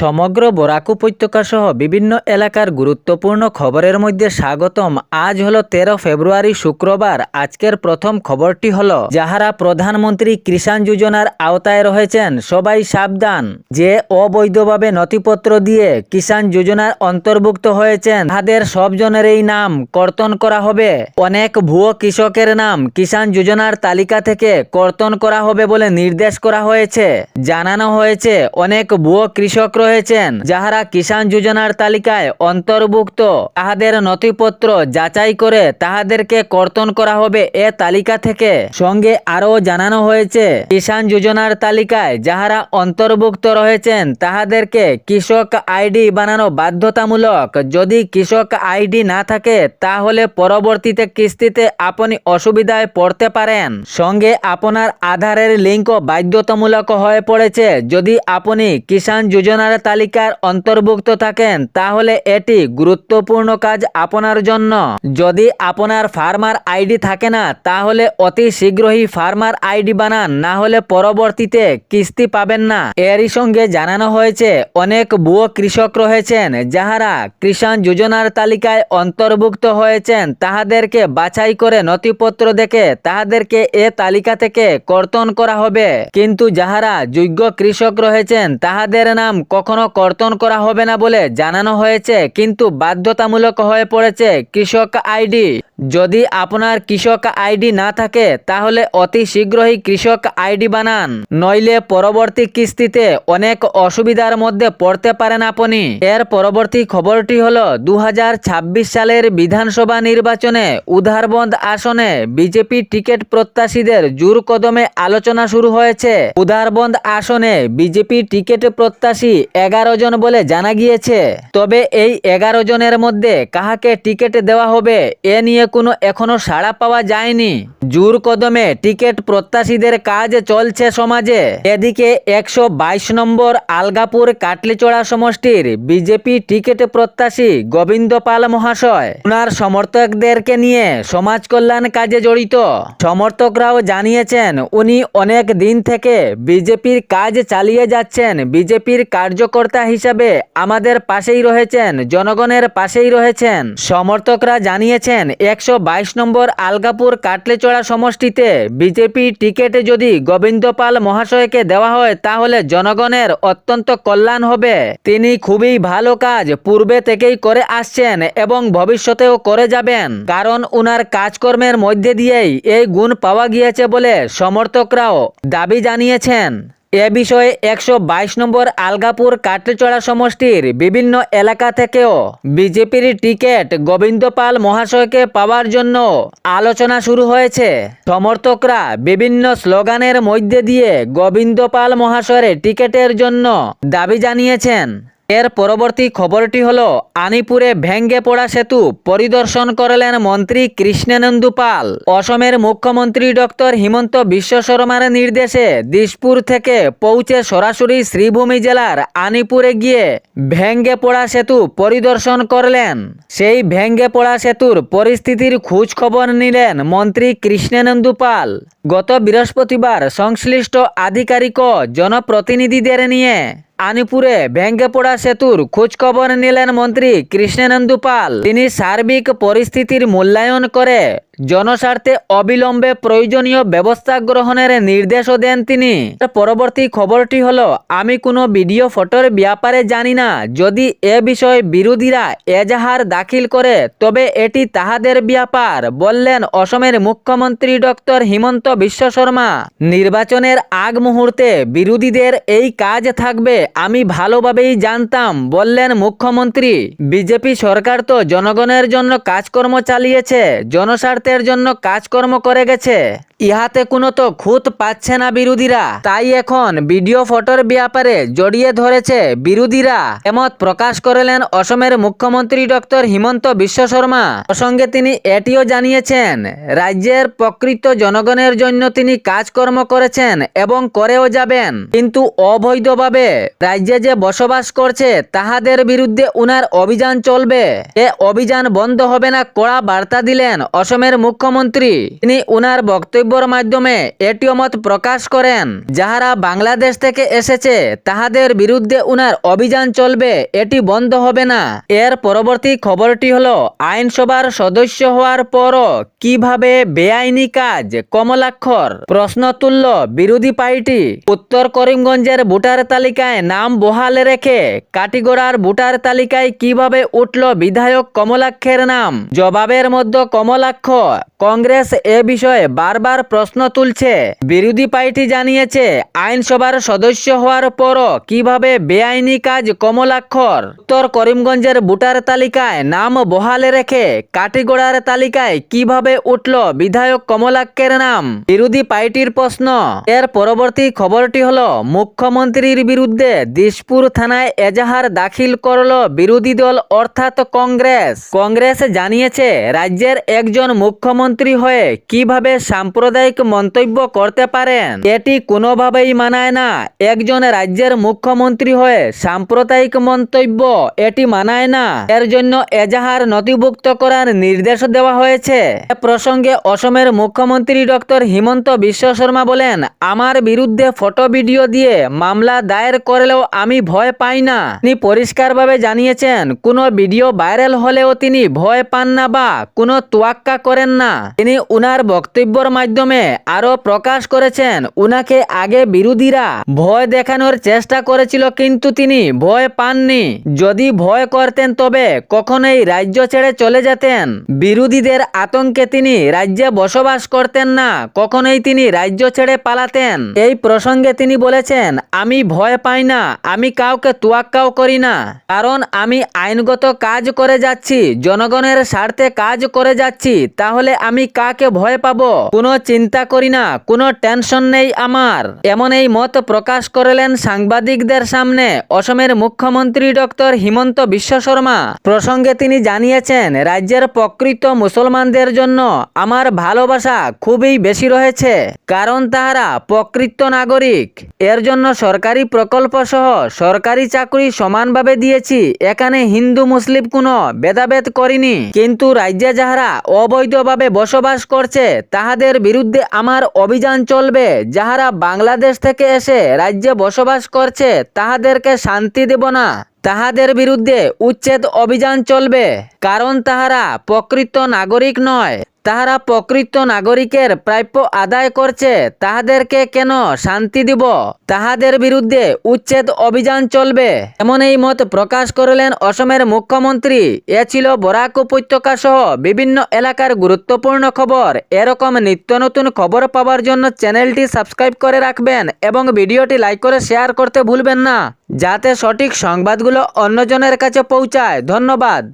সমগ্র বরাক উপত্যকা সহ বিভিন্ন এলাকার গুরুত্বপূর্ণ খবরের মধ্যে স্বাগতম। আজ হলো তেরো ফেব্রুয়ারি শুক্রবার। আজকের প্রথম খবরটি হলো, যাহারা প্রধানমন্ত্রী কৃষাণ যোজনার আওতায় রয়েছেন, সবাই সাবধান যে অবৈধভাবে নথিপত্র দিয়ে কিষাণ যোজনার অন্তর্ভুক্ত হয়েছেন, তাদের সবজনের এই নাম কর্তন করা হবে। অনেক ভুয়ো কৃষকের নাম কিষাণ যোজনার তালিকা থেকে কর্তন করা হবে বলে নির্দেশ করা হয়েছে। জানানো হয়েছে, অনেক ভুয়ো কৃষক রয়েছেন যাহারা কিষাণ যোজনার তালিকায় অন্তর্ভুক্ত, তাহাদের নথিপত্র যাচাই করে তাহাদেরকে কর্তন করা হবে এ তালিকা থেকে। সঙ্গে আরও জানানো হয়েছে, কিষাণ যোজনার তালিকায় যাহারা অন্তর্ভুক্ত রয়েছেন, তাহাদেরকে কৃষক আইডি বানানো বাধ্যতামূলক। যদি কৃষক আইডি না থাকে, তাহলে পরবর্তীতে কিস্তিতে আপনি অসুবিধায় পড়তে পারেন। সঙ্গে আপনার আধারের লিঙ্কও বাধ্যতামূলক হয়ে পড়েছে। যদি আপনি কিষাণ যোজনার তালিকার অন্তর্ভুক্ত থাকেন, তাহলে এটি গুরুত্বপূর্ণ কাজ আপনার জন্য। যদি আপনার ফার্মার আইডি থাকে না, তাহলে অতি শীঘ্রই ফার্মার আইডি বানান, না হলে পরবর্তীতে কিস্তি পাবেন না। এরই সঙ্গে জানানো হয়েছে, অনেক ভুয়ো কৃষক রয়েছেন, যাহারা কিষাণ যোজনার তালিকায় অন্তর্ভুক্ত হয়েছেন, তাহাদেরকে বাছাই করে নথিপত্র দেখে তাহাদেরকে এ তালিকা থেকে কর্তন করা হবে। কিন্তু যাহারা যোগ্য কৃষক রয়েছেন, তাহাদের নাম কখনো কর্তন করা হবে না বলে জানানো হয়েছে, কিন্তু বাধ্যতামূলক হয়ে পড়েছে কৃষক আইডি। যদি আপনার কৃষক আইডি না থাকে, তাহলে অতি শীঘ্রই কৃষক আইডি বানান। নইলে পরবর্তী কিস্তিতে অনেক অসুবিধার মধ্যে পড়তে পারেন আপনি। এর পরবর্তী খবরটি হল দু হাজার ছাব্বিশ সালের বিধানসভা নির্বাচনে উধারবন্দ আসনে বিজেপি টিকিট প্রত্যাশীদের জোর কদমে আলোচনা শুরু হয়েছে। উধারবন্দ আসনে বিজেপি টিকিট প্রত্যাশী এগারো জন বলে জানা গিয়েছে। তবে এই এগারো জনের মধ্যে কাহাকে টিকিট দেওয়া হবে, এ নিয়ে কোনো এখনও সাড়া পাওয়া যায়নি। জোর কদমে টিকিট প্রত্যাশীদের কাজ চলছে সমাজে। এদিকে একশো বাইশ নম্বর আলগাপুর কাটলিচড়া সমষ্টির বিজেপি টিকিট প্রত্যাশী গোবিন্দ পাল মহাশয় ওনার সমর্থকদেরকে নিয়ে সমাজ কল্যাণ কাজে জড়িত। সমর্থকরাও জানিয়েছেন, উনি অনেক দিন থেকে বিজেপির কাজ চালিয়ে যাচ্ছেন, বিজেপির কার্যকর্তা হিসাবে আমাদের পাশেই রয়েছেন, জনগণের পাশেই রয়েছেন। সমর্থকরা জানিয়েছেন, একশো বাইশ নম্বর আলগাপুর কাটলেচড়া সমষ্টিতে বিজেপি টিকেটে যদি গোবিন্দ পাল মহাশয়কে দেওয়া হয়, তাহলে জনগণের অত্যন্ত কল্যাণ হবে। তিনি খুবই ভালো কাজ পূর্বে থেকেই করে আসছেন এবং ভবিষ্যতেও করে যাবেন। কারণ উনার কাজকর্মের মধ্যে দিয়েই এই গুণ পাওয়া গিয়েছে বলে সমর্থকরাও দাবি জানিয়েছেন। এ বিষয়ে একশো বাইশ নম্বর আলগাপুর কাটলিচড়া সমষ্টির বিভিন্ন এলাকা থেকেও বিজেপির টিকিট গোবিন্দ পাল মহাশয়কে পাওয়ার জন্য আলোচনা শুরু হয়েছে। সমর্থকরা বিভিন্ন স্লোগানের মধ্যে দিয়ে গোবিন্দ পাল মহাশয়ের টিকিটের জন্য দাবি জানিয়েছেন। এর পরবর্তী খবরটি হল, আনিপুরে ভেঙ্গে পড়া সেতু পরিদর্শন করলেন মন্ত্রী কৃষ্ণেন্দু পাল। অসমের মুখ্যমন্ত্রী ডক্টর হিমন্ত বিশ্ব শর্মার নির্দেশে দিসপুর থেকে পৌঁছে সরাসরি শ্রীভূমি জেলার আনিপুরে গিয়ে ভেঙ্গে পড়া সেতু পরিদর্শন করলেন। সেই ভেঙ্গে পড়া সেতুর পরিস্থিতির খোঁজ খবর নিলেন মন্ত্রী কৃষ্ণেন্দু পাল। গত বৃহস্পতিবার সংশ্লিষ্ট আধিকারিক জনপ্রতিনিধিদের নিয়ে আনিপুরে ভেঙ্গে পড়া সেতুর খোঁজখবর নিলেন মন্ত্রী কৃষ্ণেন্দু পাল। তিনি সার্বিক পরিস্থিতির মূল্যায়ন করে জনস্বার্থে অবিলম্বে প্রয়োজনীয় ব্যবস্থা গ্রহণের নির্দেশও দেন তিনি। পরবর্তী খবরটি হলো, আমি কোনো ভিডিও, ফটোর ব্যাপারে জানি না। যদি এ বিষয়ে বিরোধীরা এজাহার দাখিল করে, তবে এটি তাহাদের ব্যাপার, বললেন অসমের মুখ্যমন্ত্রী ডক্টর হিমন্ত বিশ্ব শর্মা। নির্বাচনের আগ মুহূর্তে বিরোধীদের এই কাজ থাকবে, আমি ভালোভাবেই জানতাম, বললেন মুখ্যমন্ত্রী। বিজেপি সরকার তো জনগণের জন্য কাজকর্ম চালিয়েছে জনস্বার্থের জন্য কাজকর্ম করে গেছে। ইহাতে কোনো তো খুঁত পাচ্ছে না বিরোধীরা। তাই এখন ভিডিও ফটোর ব্যাপারে জড়িয়ে ধরেছে বিরোধীরা। এমত প্রকাশ করলেন অসমের মুখ্যমন্ত্রী ডক্টর হিমন্ত বিশ্ব শর্মা। প্রসঙ্গে তিনি এটিও জানিয়েছেন, রাজ্যের প্রকৃত জনগণের জন্য তিনি কাজকর্ম করেছেন এবং করেও যাবেন। কিন্তু অবৈধভাবে রাজ্যে যে বসবাস করছে, তাহাদের বিরুদ্ধে উনার অভিযান চলবে। এ অভিযান বন্ধ হবে না কড়া বার্তা দিলেন অসমের মুখ্যমন্ত্রী। তিনি উনার বক্তব্যের মাধ্যমে এটিও মত প্রকাশ করেন, যাহারা বাংলাদেশ থেকে এসেছে, তাহাদের বিরুদ্ধে উনার অভিযান চলবে, এটি বন্ধ হবে না। এর পরবর্তী খবরটি হলো, আইনসভার সদস্য হওয়ার পরও কীভাবে বেআইনি কাজ, কমলাক্ষর প্রশ্ন তুলল বিরোধী পার্টি উত্তর করিমগঞ্জের ভোটার তালিকায় নাম বহালে রেখে কাটিগড়ার ভোটার তালিকায় কীভাবে উঠল বিধায়ক কমলাক্ষের নাম? জবাবের মধ্যে কমলাক্ষ কংগ্রেস এ বিষয়ে বারবার প্রশ্ন তুলছে। বিরোধী পার্টি জানিয়েছে, আইনসভার সদস্য হওয়ার পরও কীভাবে বেআইনি কাজ কমলাক্ষর? উত্তর করিমগঞ্জের ভোটার তালিকায় নাম বহালে রেখে কাটিগড়ার তালিকায় কীভাবে উঠল বিধায়ক কমলাক্ষের নাম? বিরোধী পার্টির প্রশ্ন। এর পরবর্তী খবরটি হল, মুখ্যমন্ত্রীর বিরুদ্ধে দিশপুর থানায় এজাহার দাখিল করল বিরোধী দল, অর্থাৎ কংগ্রেস। কংগ্রেস জানিয়েছে, রাজ্যের একজন মুখ্যমন্ত্রী হয়ে কীভাবে সাম্প্রদায়িক মন্তব্য করতে পারেন? এটি কোনোভাবেই মানায় না। একজন রাজ্যের মুখ্যমন্ত্রী হয়ে সাম্প্রদায়িক মন্তব্য এটি মানায় না। এর জন্য এজাহার নথিভুক্ত করার নির্দেশ দেওয়া হয়েছে। এ প্রসঙ্গে অসমের মুখ্যমন্ত্রী ডক্টর হিমন্ত বিশ্ব শর্মা বলেন, আমার বিরুদ্ধে ফটো ভিডিও দিয়ে মামলা দায়ের করলেও আমি ভয় পাই না। তিনি পরিষ্কারভাবে জানিয়েছেন, কোনো ভিডিও ভাইরাল হলেও তিনি ভয় পান না বা কোনো তোয়াক্কা করেন না। তিনি উনার বক্তব্যের মাধ্যমে আরও প্রকাশ করেছেন, উনাকে আগে বিরোধীরা ভয় দেখানোর চেষ্টা করেছিল, কিন্তু তিনি ভয় পাননি। যদি ভয় করতেন, তবে কখনোই রাজ্য ছেড়ে চলে যেতেন। বিরোধীদের আতঙ্কে তিনি রাজ্যে বসবাস করতেন না, কখনোই তিনি রাজ্য ছেড়ে পালাতেন। এই প্রসঙ্গে তিনি বলেছেন, আমি ভয় পাই না, আমি কাউকে তোয়াক্কাও করি না, কারণ আমি আইনগত কাজ করে যাচ্ছি, জনগণের স্বার্থে কাজ করে যাচ্ছি তাহলে আমি কাকে ভয় পাবো? কোনো চিন্তা করি না, কোনো টেনশন নেই আমার। এমন এই মত প্রকাশ করলেন সাংবাদিকদের সামনে অসমের মুখ্যমন্ত্রী ডক্টর হিমন্ত বিশ্ব শর্মা। প্রসঙ্গে তিনি জানিয়েছেন, রাজ্যের প্রকৃত মুসলমানদের জন্য আমার ভালোবাসা খুবই বেশি রয়েছে, কারণ তাহারা প্রকৃত নাগরিক। এর জন্য সরকারি প্রকল্প সহ সরকারি চাকরি সমানভাবে দিয়েছি, এখানে হিন্দু, মুসলিম কোনো ভেদাভেদ করিনি। কিন্তু রাজ্যে যাহারা অবৈধভাবে বসবাস করছে, তাহাদের বিরুদ্ধে আমার অভিযান চলবে। যাহারা বাংলাদেশ থেকে এসে রাজ্যে বসবাস করছে, তাহাদেরকে শান্তি দেব না। তাহাদের বিরুদ্ধে উচ্ছেদ অভিযান চলবে, কারণ তাহারা প্রকৃত নাগরিক নয়। তাহারা প্রকৃত নাগরিকের প্রাপ্য আদায় করছে, তাহাদেরকে কেন শান্তি দিব? তাহাদের বিরুদ্ধে উচ্ছেদ অভিযান চলবে। এমন এই মত প্রকাশ করলেন অসমের মুখ্যমন্ত্রী। এ ছিল বরাক উপত্যকা সহ বিভিন্ন এলাকার গুরুত্বপূর্ণ খবর। এরকম নিত্য নতুন খবর পাওয়ার জন্য চ্যানেলটি সাবস্ক্রাইব করে রাখবেন এবং ভিডিওটি লাইক করে শেয়ার করতে ভুলবেন না, যাতে সঠিক সংবাদগুলো অন্যজনের কাছে পৌঁছায়। ধন্যবাদ।